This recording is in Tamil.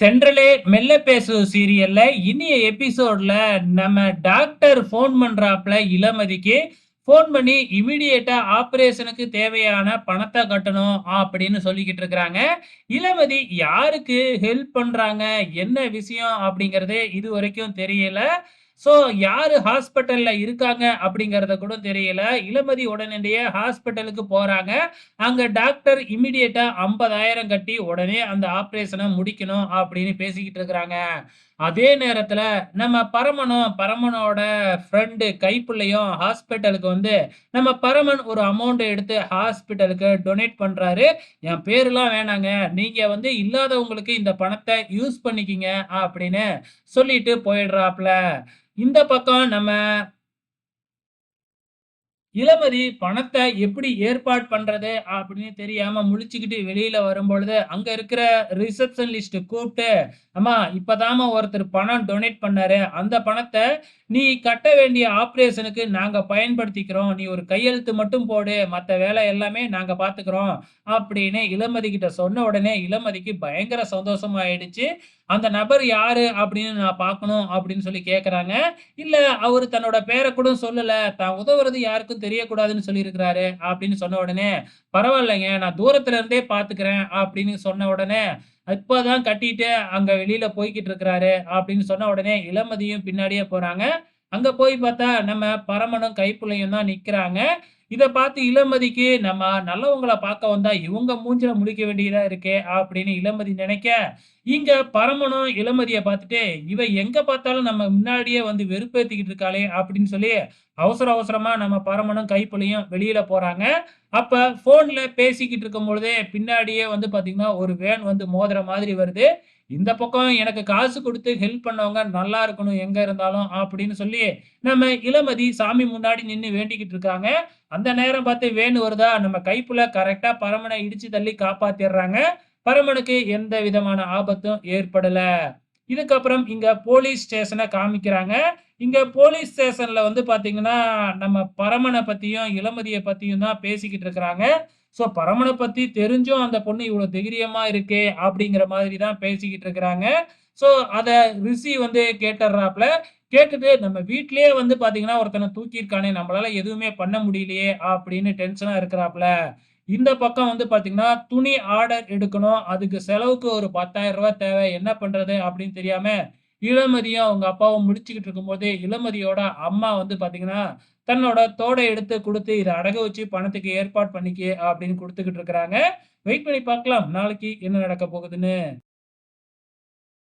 தென்றலே மெல்ல பேசு சீரியல்ல இனிய எபிசோட்ல நம்ம டாக்டர் ஃபோன் பண்றாப்ல இளமதிக்கு ஃபோன் பண்ணி இமிடியேட்டா ஆப்ரேஷனுக்கு தேவையான பணத்தை கட்டணும் அப்படின்னு சொல்லிக்கிட்டு இருக்கிறாங்க. இளமதி யாருக்கு ஹெல்ப் பண்றாங்க? என்ன விஷயம் அப்படிங்கறது இது வரைக்கும் தெரியல. ஸோ யாரு ஹாஸ்பிட்டல்ல இருக்காங்க அப்படிங்கிறத கூட தெரியல இளமதி உடனடியே ஹாஸ்பிட்டலுக்கு போகிறாங்க அங்கே டாக்டர் இமிடியேட்டாக ஐம்பதாயிரம் கட்டி உடனே அந்த ஆப்ரேஷனை முடிக்கணும் அப்படின்னு பேசிக்கிட்டு இருக்கிறாங்க. அதே நேரத்துல நம்ம பரமனும், பரமனோட ஃப்ரெண்டு கைப்பிள்ளையும் ஹாஸ்பிட்டலுக்கு வந்து நம்ம பரமன் ஒரு அமௌண்ட் எடுத்து ஹாஸ்பிட்டலுக்கு டொனேட் பண்றாரு. என் பேருலாம் வேணாங்க. நீங்கள் வந்து இல்லாதவங்களுக்கு இந்த பணத்தை யூஸ் பண்ணிக்கங்க அப்படின்னு சொல்லிட்டு போயிடுறாப்ல. இந்த பக்கம் நம்ம இளமதி பணத்தை எப்படி ஏற்பாடு பண்றது அப்படின்னு தெரியாம முழிச்சுக்கிட்டு வெளியில வரும்பொழுது, அங்க இருக்கிற ரிசப்ஷன் லிஸ்ட் கூப்பிட்டு "அம்மா இப்பதாம்மா ஒருத்தர் பணம் டொனேட் பண்ணாரு. அந்த பணத்தை நீ கட்ட வேண்டிய ஆப்பரேஷனுக்கு நாங்க பயன்படுத்திக்கிறோம். நீ ஒரு கையெழுத்து மட்டும் போடு. மத்த வேலை எல்லாமே நாங்க பாத்துக்கிறோம் அப்படின்னு இளமதி கிட்ட சொன்ன உடனே இளமதிக்கு பயங்கர சந்தோஷம் ஆயிடுச்சு. அந்த நபர் யாரு அப்படின்னு நான் பார்க்கணும் அப்படின்னு சொல்லி கேட்குறாங்க இல்லை அவர் தன்னோட பேரை கூட சொல்லலை தான் உதவுறது யாருக்கும் தெரியக்கூடாதுன்னு சொல்லியிருக்கிறாரு அப்படின்னு சொன்ன உடனே, "பரவாயில்லைங்க. நான் தூரத்துல இருந்தே பார்த்துக்கிறேன்." அப்படின்னு சொன்ன உடனே, இப்போதான் கட்டிட்டு அங்க வெளியில போய்கிட்டு இருக்கிறாரு." அப்படின்னு சொன்ன உடனே இளமதியும் பின்னாடியே போறாங்க. அங்க போய் பார்த்தா நம்ம பரமனும், கைப்புள்ளையும் தான் நிக்கிறாங்க. இதை பார்த்து இளமதிக்கு, "நம்ம நல்லவங்களை பார்க்க வந்தா இவங்க மூஞ்சில முழிக்க வேண்டியதா இருக்கே." அப்படின்னு இளமதி நினைக்க, இங்க பரமனும் இளமதியை பார்த்துட்டு, "இவ எங்க பார்த்தாலும் நம்ம முன்னாடியே வந்து வெறுப்பேத்திக்கிட்டு இருக்காளே." அப்படின்னு சொல்லி அவசர அவசரமா நம்ம பரமனும், கைப்புள்ளையும் வெளியில போறாங்க. அப்ப போன்ல பேசிக்கிட்டு இருக்கும் பொழுதே பின்னாடியே வந்து பாத்தீங்கன்னா ஒரு வேன் வந்து மோதுற மாதிரி வருது. இந்த பக்கம் எனக்கு காசு கொடுத்து ஹெல்ப் பண்ணவங்க நல்லா இருக்கணும் எங்க இருந்தாலும் அப்படின்னு சொல்லி, நம்ம இளமதி சாமி முன்னாடி நின்று வேண்டிக்கிட்டு இருக்காங்க. அந்த நேரம் பார்த்து வேணு வருதா, நம்ம கைப்புல கரெக்டா பரமனை இடிச்சு தள்ளி காப்பாத்திடுறாங்க பரமனுக்கு எந்த விதமான ஆபத்தும் ஏற்படல. இதுக்கப்புறம் இங்க போலீஸ் ஸ்டேஷனை காமிக்கிறாங்க. இங்க போலீஸ் ஸ்டேஷன்ல வந்து பாத்தீங்கன்னா நம்ம பரமனை பத்தியும், இளமதியை பத்தியும் தான் பேசிக்கிட்டு இருக்கிறாங்க. ஸோ பரமனை பத்தி தெரிஞ்சும் அந்த பொண்ணு இவ்வளோ தைரியமா இருக்கே அப்படிங்கிற மாதிரி தான் பேசிக்கிட்டு இருக்கிறாங்க. ஸோ அதை ரிஷி வந்து கேட்டர்றாப்ல. கேட்டுட்டு நம்ம வீட்லயே வந்து பார்த்தீங்கன்னா, ஒருத்தனை தூக்கியிருக்கானே, நம்மளால எதுவுமே பண்ண முடியலையே அப்படின்னு டென்ஷனா இருக்கிறாப்ல. இந்த பக்கம் வந்து பார்த்தீங்கன்னா, துணி ஆர்டர் எடுக்கணும். அதுக்கு செலவுக்கு ஒரு பத்தாயிரம் ரூபாய் தேவை. என்ன பண்றது அப்படின்னு தெரியாம, இளமதியும் அவங்க அப்பாவும் முடிச்சுக்கிட்டு இருக்கும்போது, இளமதியோட அம்மா வந்து பாத்தீங்கன்னா தன்னோட தோடை எடுத்து கொடுத்து இதை அடகு வச்சு பணத்துக்கு ஏற்பாடு பண்ணிக்க" அப்படின்னு கொடுத்துக்கிட்டு இருக்கிறாங்க. வெயிட் பண்ணி பார்க்கலாம். நாளைக்கு என்ன நடக்க போகுதுன்னு.